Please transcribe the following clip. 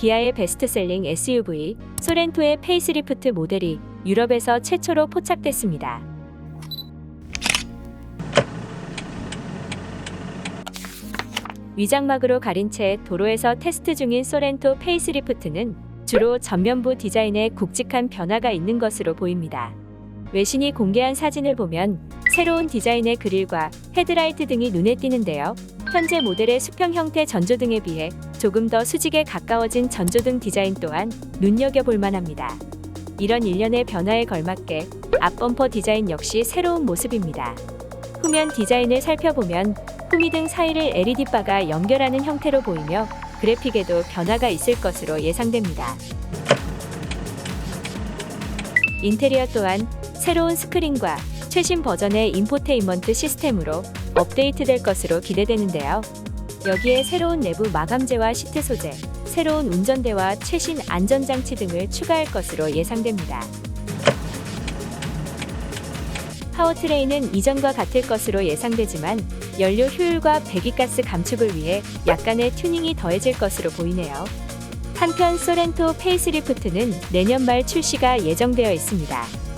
기아의 베스트셀링 SUV 소렌토의 페이스리프트 모델이 유럽에서 최초로 포착됐습니다. 위장막으로 가린 채 도로에서 테스트 중인 소렌토 페이스리프트는 주로 전면부 디자인에 굵직한 변화가 있는 것으로 보입니다. 외신이 공개한 사진을 보면 새로운 디자인의 그릴과 헤드라이트 등이 눈에 띄는데요. 현재 모델의 수평 형태 전조등에 비해 조금 더 수직에 가까워진 전조등 디자인 또한 눈여겨볼 만합니다. 이런 일련의 변화에 걸맞게 앞범퍼 디자인 역시 새로운 모습입니다. 후면 디자인을 살펴보면 후미등 사이를 LED바가 연결하는 형태로 보이며 그래픽에도 변화가 있을 것으로 예상됩니다. 인테리어 또한 새로운 스크린과 최신 버전의 인포테인먼트 시스템으로 업데이트될 것으로 기대되는데요. 여기에 새로운 내부 마감재와 시트 소재, 새로운 운전대와 최신 안전장치 등을 추가할 것으로 예상됩니다. 파워트레인은 이전과 같을 것으로 예상되지만 연료 효율과 배기가스 감축을 위해 약간의 튜닝이 더해질 것으로 보이네요. 한편 소렌토 페이스리프트는 내년 말 출시가 예정되어 있습니다.